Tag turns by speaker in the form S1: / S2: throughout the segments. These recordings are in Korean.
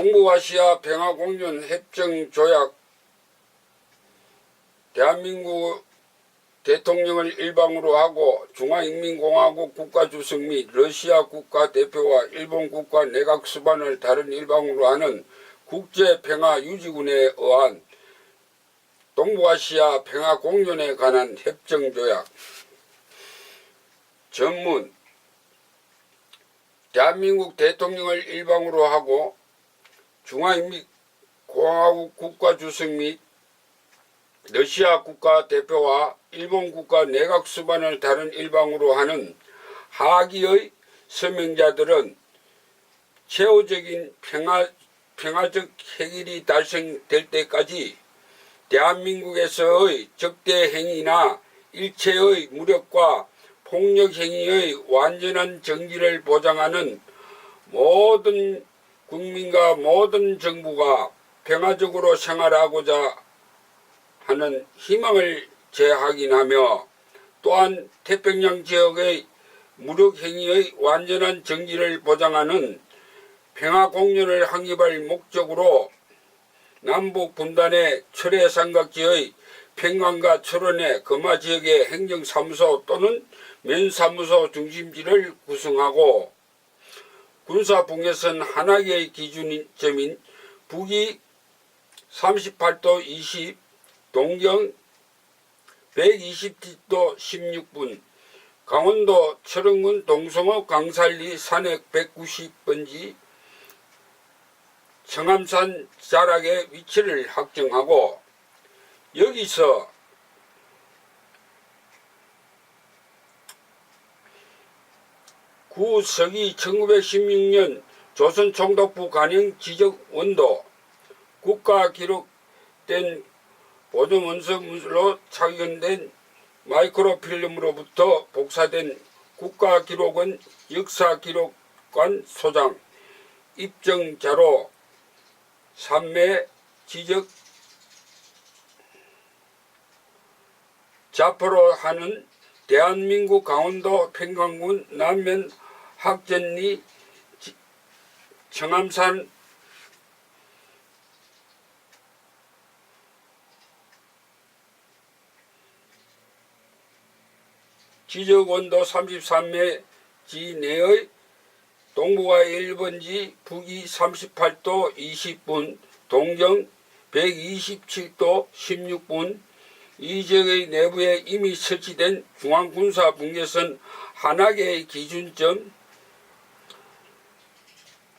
S1: 동북아시아 평화공존 협정 조약 대한민국 대통령을 일방으로 하고 중화인민공화국 국가주석 및 러시아 국가대표와 일본 국가 내각 수반을 다른 일방으로 하는 국제평화유지군에 의한 동북아시아 평화공존에 관한 협정조약. 전문. 대한민국 대통령을 일방으로 하고 중화인민공화국 국가 주석 및 러시아 국가 대표와 일본 국가 내각 수반을 다른 일방으로 하는 하기의 서명자들은 최후적인 평화, 평화적 해결이 달성될 때까지 대한민국에서의 적대 행위나 일체의 무력과 폭력 행위의 완전한 정지를 보장하는 모든 국민과 모든 정부가 평화적으로 생활하고자 하는 희망을 재확인하며 또한 태평양 지역의 무력 행위의 완전한 정지를 보장하는 평화 공연을 확립할 목적으로 남북 분단의 철해 삼각지의 평강과 철원의 금화 지역의 행정사무소 또는 면사무소 중심지를 구성하고 군사 북예선 한하계의 기준점인 북위 38도 20, 동경 120도 16분, 강원도 철원군 동성호 강살리 산액 190번지 청암산 자락의 위치를 확정하고 여기서 구 서기 1916년 조선 총독부 관행 지적 원도 국가 기록된 보존 원서물로 착연된 마이크로필름으로부터 복사된 국가 기록원 역사 기록관 소장 입정자로 산매 지적 자포로 하는 대한민국 강원도 평강군 남면 학전리 지- 청암산 지적 온도 33매 지 내의 동북아 1번지 북위 38도 20분 동경 127도 16분 이 지역의 내부에 이미 설치된 중앙군사 분계선 한하계의 기준점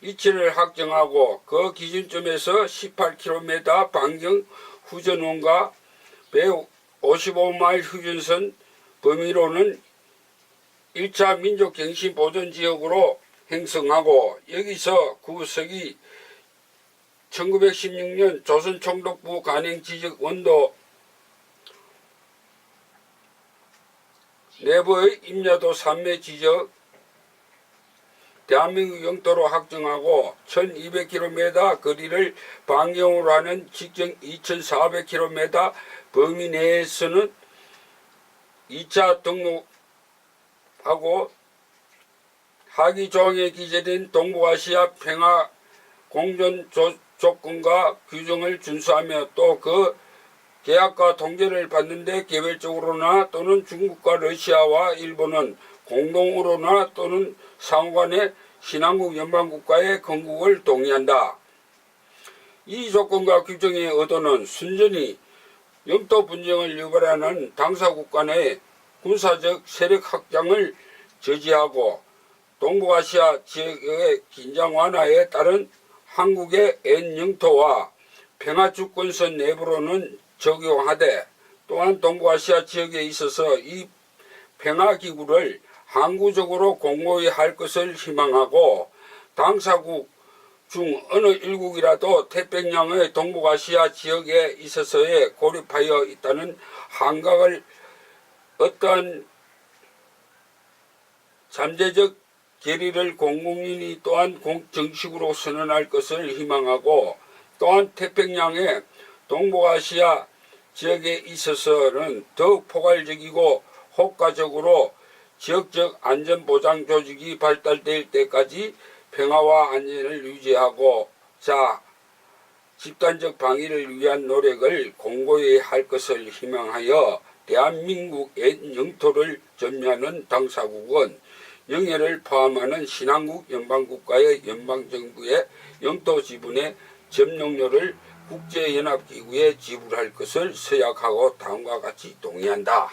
S1: 위치를 확정하고 그 기준점에서 18km 반경 후전원과 155마일 휴전선 범위로는 1차 민족경신 보존지역으로 행성하고 여기서 구석이 1916년 조선총독부 관행지적 원도 내부의 임야도 산매 지적 대한민국 영토로 확정하고 1200km 거리를 반경으로 하는 직경 2400km 범위 내에서는 2차 등록하고 하기 조항에 기재된 동북아시아 평화 공존 조, 조건과 규정을 준수하며 또 그 계약과 통제를 받는데 개별적으로나 또는 중국과 러시아와 일본은 공동으로나 또는 상호간에 신한국 연방국가의 건국을 동의한다. 이 조건과 규정의 의도는 순전히 영토 분쟁을 유발하는 당사국 간의 군사적 세력 확장을 저지하고 동북아시아 지역의 긴장 완화에 따른 한국의 N 영토와 평화주권선 내부로는 적용하되 또한 동북아시아 지역에 있어서 이 평화기구를 항구적으로 공모히 할 것을 희망하고 당사국 중 어느 일국이라도 태평양의 동북아시아 지역에 있어서의 고립하여 있다는 한각을 어떠한 잠재적 결의를 공국민이 또한 공- 정식으로 선언할 것을 희망하고 또한 태평양의 동북아시아 지역에 있어서는 더욱 포괄적이고 효과적으로 지역적 안전보장 조직이 발달될 때까지 평화와 안전을 유지하고 자, 집단적 방위를 위한 노력을 공고히 할 것을 희망하여 대한민국 옛 영토를 점유하는 당사국은 영해를 포함하는 신한국 연방국가의 연방정부의 영토 지분의 점용료를 국제연합기구에 지불할 것을 서약하고 다음과 같이 동의한다.